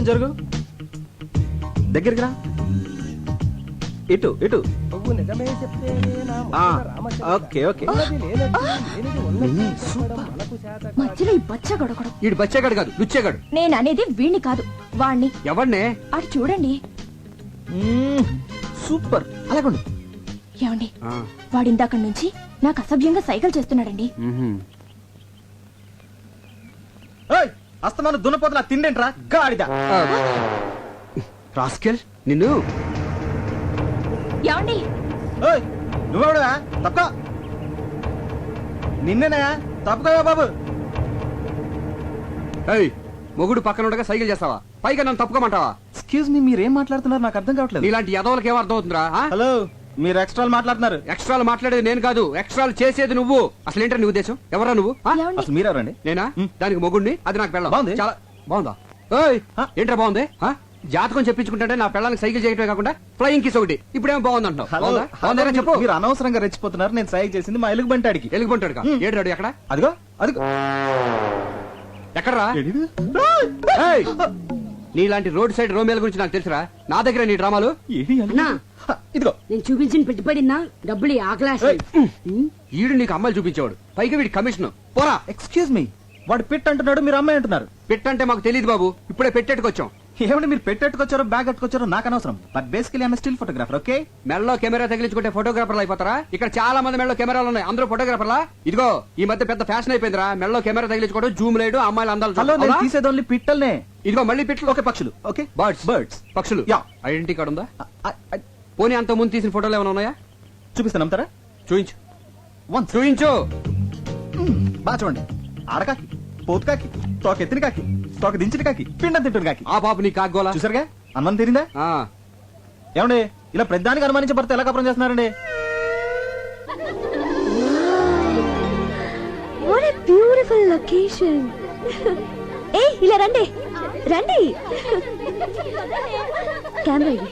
కొంచెం జరుగు? దగ్గరికి రా. ఇటు ఇటు. నువ్వు నిజమే చెప్తేనే నా ఆ, మనసున రామచంద్ర. Okay okay. ఉన్నది లేనట్టు, లేనిది ఉన్నట్టు మినీ, చెప్పడం మనకు చేత కాదు. మధ్యలో ఈ ఈడు బచ్చేగాడు కాదు లుచ్చేగాడు. నేను అనేది వీణ్ణి కాదు వాణ్ణి. ఎవడనే అటు చూడండి. Hmm, super. అలాగండి ఏమండి? వాడిందాక నుంచి నాకు అసభ్యంగా సైకిల్ చేస్తున్నాడండి. అస్తమాను దున్నపోతున్నా తిండేంట్రా? గాడిద. రాస్కెల్? నిన్ను. ఏమండి? ఓయ్ నువ్వెవడువా? తప్ప నిన్నేనా తప్పుకోవా బాబు. ఏయ్ మొగుడు పక్కన ఉండగా సైకిల్ చేస్తావా? పైగా నన్ను తప్పుకోమంటావా? ఎక్స్క్యూజ్ మీ మీరేం మాట్లాడుతున్నారు? నాకు అర్థం కావట్లేదు. నీలాంటి యదవులకి ఏం అర్థం అవుతుందిరా ఆ? హలో మీరు ఎక్స్ట్రా మాట్లాడుతున్నారు. ఎక్స్ట్రాలు మాట్లాడేది నేను కాదు. ఎక్స్ట్రాలు చేసేది నువ్వు. అసలు ఏంటో నీ ఉద్దేశం? ఎవరా నువ్వు? ఆ? ఏమండి అసలు మీరెవరండి? నేనా. దానికి మొగుడిని అది నాకు పెళ్ళం. బాగుంది. చాలా బాగుందా? ఏయ్! ఆ? ఏంట్రా బాగుంది? ఆ? జాతకం చెప్పించుకుంటే నా పిల్లలకి సైకిల్ చేయటమే కాకుండా ఫ్లయింగ్ కిస్ ఒకటి. ఇప్పుడేమో బాగుంది? అంటావు హలో బాగుందా బాగుందేనా చెప్పు. మీరు అనవసరంగా రెచ్చిపోతున్నారు. నేను సహాయం చేసింది మా ఎలుగు బంటాడికి ఎలుగుబంటాడు ఏడు ఎక్కడ? అదిగో అదిగో. ఎక్కడరా? ఏడిది? ఏయ్! నీలాంటి రోడ్ సైడ్ రోమేల గురించి నాకు తెలుసురా? నా దగ్గర నీ డ్రామాలు. ఏడి అలుగు? అన్నా. ఇదిగో. నేను చూపించిన పెట్టుబడినా డబ్బులు ఆకలాశ! ఈడు నీకు అమ్మాయిలు చూపించేవాడు. పైగా వీడి కమిషన్. పోరా. ఎక్స్క్యూజ్ మీ వాడు పిట్ అంటున్నాడు మీరు అమ్మాయి అంటున్నారు. పెట్టంటే మాకు తెలియదు బాబు. ఇప్పుడే పెట్టేట్టుకొచ్చాం ఏమంటే మీరు పెట్టెట్టుకొచ్చారో బ్యాగ్ కట్టుకొచ్చారో నాకు అనవసరం. But basically I'm still photographer okay మెడలో కెమెరా తగిలించుకుంటే ఫోటోగ్రాఫర్లు అయిపోతారా? ఇక్కడ చాలా మంది మెడలో కెమెరాలు ఉన్నాయి. అందరూ ఫోటోగ్రాఫర్లా? ఇదిగో ఈ మధ్య పెద్ద ఫ్యాషన్ అయిపోయిందిరా. మెడలో కెమెరా తగిలించుకోవడం జూమ్ లేడు అమ్మాయిలు అందాలు హలో. నేను? తీసేది ఓన్లీ పిట్టల్నే. ఇదిగో మళ్ళీ పిట్లు. ఓకే పక్షులు ఓకే? బర్డ్స్ బర్డ్స్ పక్షులు. యా. ఐడెంటిటీ కార్డు ఉందా? పోనీ అంత ముందు తీసిన ఫోటోలు ఏమైనా ఉన్నాయా? చూపిస్తాను నమ్ముతారా? చూయించు. వన్స్ చూయించు. బాగా చూడండి. ఆడకాకి పోతు కాకి తోక ఎత్తిన కాకి తోక దించిన కాకి పిండం తింటున్న కాకి. ఆ పాప నీ కాగోలా చూసారుగా? అన్నం తిరిందా? ఆ, ఏమండి ఇలా ప్రధానికి అనుమానించే భర్త ఎలా కపరం చేస్తున్నారండి? వాట్ ఏ బ్యూటిఫుల్ లొకేషన్ ఏ ఇలా రండి. రండి. కెమెరా ఇది.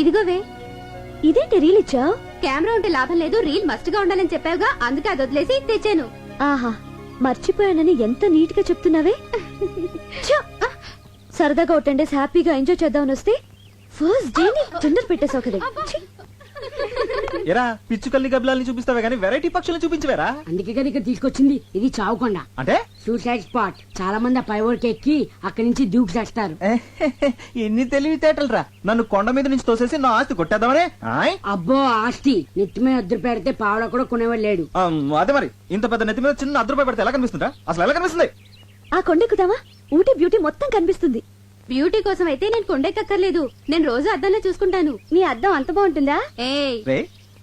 ఇదిగోవే. ఇదేంటి రీల్ ఇచ్చావు? కెమెరా ఉంటే లాభం లేదు రీల్ మస్ట్గా ఉండాలని చెప్పావుగా అందుకే అది వదిలేసి తెచ్చాను. ఆహా మర్చిపోయానని ఎంత నీట్గా చెప్తున్నావే! సరదాగా ఒక టెన్ డేస్ హ్యాపీగా ఎంజాయ్ చేద్దామని వస్తే ఫస్ట్ డే టెండర్ పెట్టేసావు కదా. ఛీ! ఎరా పిచ్చుకల్ని గబ్బిలాల్ని చూపిస్తావే కానీ వెరైటీ పక్షుల్ని చూపించవేరా? అందుకే కదా ఇక్కడ తీసుకొచ్చింది ఇది చావుకొండ. అంటే? సూసైడ్ స్పాట్ చాలా మంది ఆ పై ఊరికి ఎక్కి అక్కడి నుంచి దూకి చేస్తారు. ఎన్ని తెలివితేటలు రా నన్ను కొండ మీద నుంచి తోసేసి నా ఆస్తి కొట్టేద్దామనే? ఆయ్? అబ్బో ఆస్తి. నెత్తి మీద వద్దు పెడితే పావడ కూడా కొనేవాడు లేడు. ఆ, అదే మరి. ఇంత పెద్ద నెత్తి మీద చిన్న రూపాయి పెడితే ఎలా కనిపిస్తుందా అసలు ఎలా కనిపిస్తుంది? ఆ కొండెక్కుతావా ఊటీ బ్యూటీ మొత్తం కనిపిస్తుంది. బ్యూటీ కోసం అయితే నేను కొండెక్కర్లేదు నేను రోజు అద్దంలో చూసుకుంటాను. నీ అద్దం అంత బాగుంటుందా? ఏయ్ రే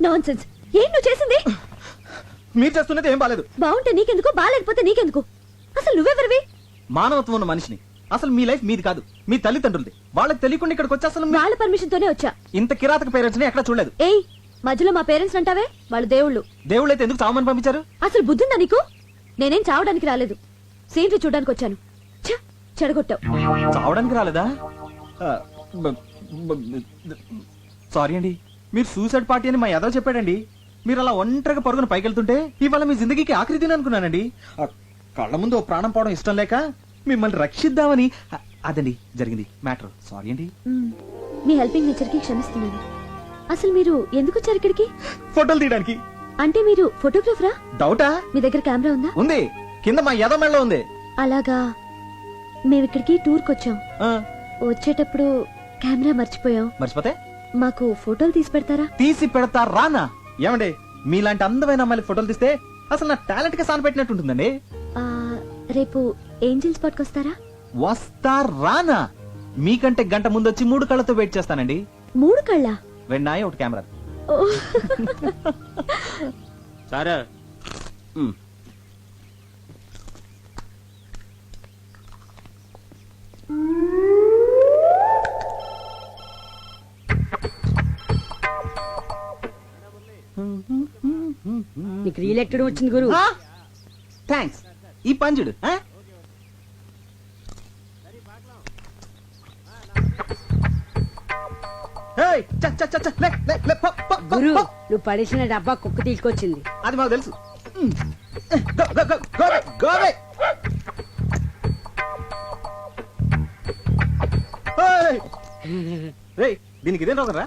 నాన్ సెన్స్ ఏం నువ్వు చేసింది? మీరు చేస్తున్నది ఏం బాలేదు. బాగుంటే నీకెందుకు? బాగాలేకపోతే నీకెందుకు? అసలు నువ్వెవరివి? మానవత్వం ఉన్న మనిషిని. అసలు మీ లైఫ్ మీది కాదు. మీ తల్లిదండ్రులది. వాళ్ళకి తెలియకుండా ఇక్కడికి వచ్చి అసలు మీ- వాళ్ళ పర్మిషన్ తోనే వచ్చా. ఇంత కిరాతక పేరెంట్స్ని ఎక్కడ చూడలేదు. ఏయ్ మధ్యలో మా పేరెంట్స్ అంటావే? వాళ్ళు దేవుళ్ళు. దేవుళ్ళు అయితే ఎందుకు చావమని పంపించారు? అసలు బుద్ధుందా నీకు? నేనేం చావడానికి రాలేదు. సీన్లు చూడడానికి వచ్చాను. ఛ, చెడగొట్టావు. చావడానికి రాలేదా? సారీ అండి. మీరు సూసైడ్ పార్టీ అని మా యాదవ్ చెప్పాడండి. మీరు అలా ఒంటరిగా పరుగున పైకి వెళ్తుంటే ఇవాళ మీ జిందగీకి ఆఖరి దిన అనుకున్నానండి. ఆ, కళ్ళ ముందు ఓ ప్రాణం పోవడం ఇష్టం లేక మిమ్మల్ని రక్షిద్దామని అ- అదండి జరిగింది. మ్యాటర్. సారీ అండి. మ్మ్. మీ హెల్పింగ్ నేచర్కి క్షమిస్తున్నాను. అసలు మీరు ఎందుకు వచ్చారు ఇక్కడికి? ఫోటోలు తీయడానికి. అంటే మీరు ఫోటోగ్రాఫరా? డౌటా? మీ దగ్గర కెమెరా ఉందా? ఉంది. కింద మా యాదవ్ మెడలో ఉంది. అలాగా. మేము ఇక్కడికి టూర్కి వచ్చాం ఆ, వచ్చేటప్పుడు కెమెరా మర్చిపోయాం. మర్చిపోతే? మాకు ఫోటోలు తీసి పెడతారా? తీసి పెడతా రానా? ఏమండి మీలాంటి అందమైన అమ్మాయిలు ఫోటోలు తీస్తే అసలు నా టాలెంట్కి సాన పెట్టినట్టు ఉంటుందండి. ఆ, రేపు ఏంజిల్ స్పాట్కి వస్తారా? వస్తా రానా? మీకంటే గంట ముందు వచ్చి మూడు కళ్ళతో వెయిట్ చేస్తానండి. మూడు కళ్ళ? వెన్నాయి ఒకటి కెమెరా. సార్. ఉమ్. నీకు రీల్ ఎక్కడ వచ్చింది గురు? థ్యాంక్స్ ఈ పంజుడు గురు. నువ్వు పడేసిన డబ్బా కుక్క తీసుకొచ్చింది. అది మాకు తెలుసు. దీనికి ఇదేం రోగరా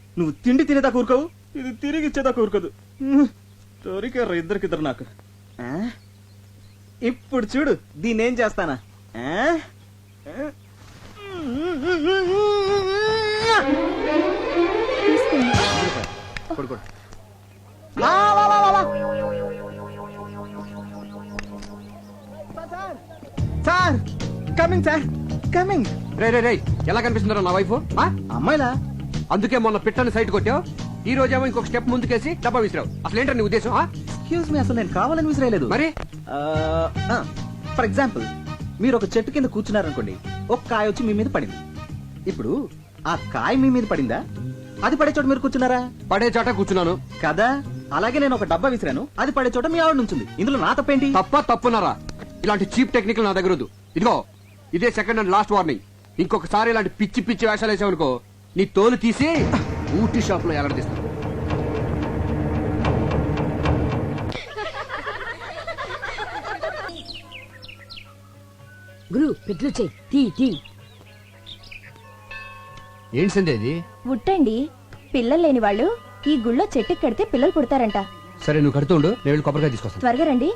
నువ్వు తిండి తినేదా కూరుకోవు ఇది తిరిగి ఇచ్చేదా కూరుకోదు దొరికారు ఇద్దరికిద్దరు నాకు? ఇప్పుడు చూడు దీన్ని ఏం చేస్తానా. సార్ కమింగ్ సార్ కమింగ్ రే రే రే ఎలా కనిపిస్తుందో నా వైఫ్? అమ్మాయిలా? అందుకే మొన్న పిట్టని సైట్ కొట్టావు? ఈ రోజేమో ఇంకొక స్టెప్ ముందుకేసి డబ్బా విసిరావు. అసలు ఏంటో నీ ఉద్దేశం? ఎక్స్క్యూజ్ మీ అసలు నేను కావాలని విసిరేయలేదు. మరి? ఫర్ ఎగ్జాంపుల్ మీరు ఒక చెట్టు కింద కూర్చున్నారనుకోండి ఒక కాయ వచ్చి మీ మీద పడింది. ఇప్పుడు ఆ కాయ మీ మీద పడిందా? అది పడే చోట మీరు కూర్చున్నారా? పడే చాట కూర్చున్నాను. కదా? అలాగే నేను ఒక డబ్బా విసిరాను అది పడే చోట మీ ఆవిడ నుంచింది. ఇందులో నా తప్పేంటి? తప్ప తప్పున్నారా? ఇలాంటి చీప్ టెక్నిక్ నా దగ్గర ఇదిగో ఇదే సెకండ్ అండ్ లాస్ట్ వార్నింగ్ ఇంకొకసారి ఇలాంటి పిచ్చి పిచ్చి వేషాలు వేసావనుకో నీ తోలు తీసి ఊటీ షాప్లో ఎలాడదీస్తాను గురు పెట్లు చెయ్యి తీ తీ. ఏంటి సంధ్య ఇది? ఉట్టండి. పిల్లలు లేని వాళ్ళు ఈ గుళ్ళో చెట్టుకి కడితే పిల్లలు పుడతారంట. సరే నువ్వు కడుతుండు నేను వెళ్ళి కొబ్బరికాయ తీసుకొస్తాను. త్వరగా రండి.